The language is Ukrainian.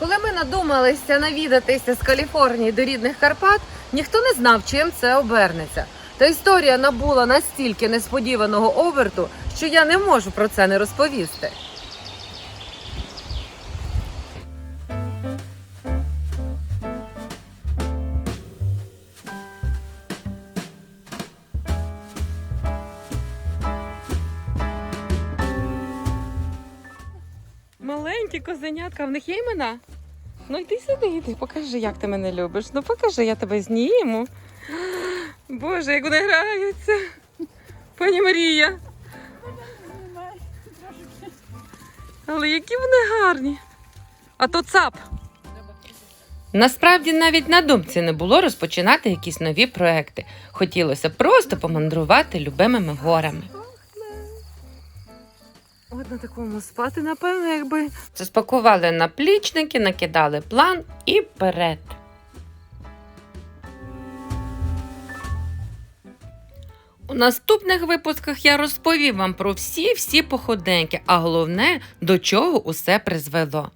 Коли ми надумалися навідатися з Каліфорнії до рідних Карпат, ніхто не знав, чим це обернеться. Та історія набула настільки несподіваного оберту, що я не можу про це не розповісти. Маленькі козенятка, в них є імена? Ну йди сюди, йди, покажи, як ти мене любиш. Ну покажи, я тебе зніму. Боже, як вони граються. Пані Марія. Але які вони гарні. А то цап. Насправді навіть на думці не було розпочинати якісь нові проекти. Хотілося просто помандрувати любимими горами. На такому спати, напевно, якби. Заспакували наплічники, накидали план і вперед. У наступних випусках я розповім вам про всі-всі походеньки, а головне, до чого усе призвело.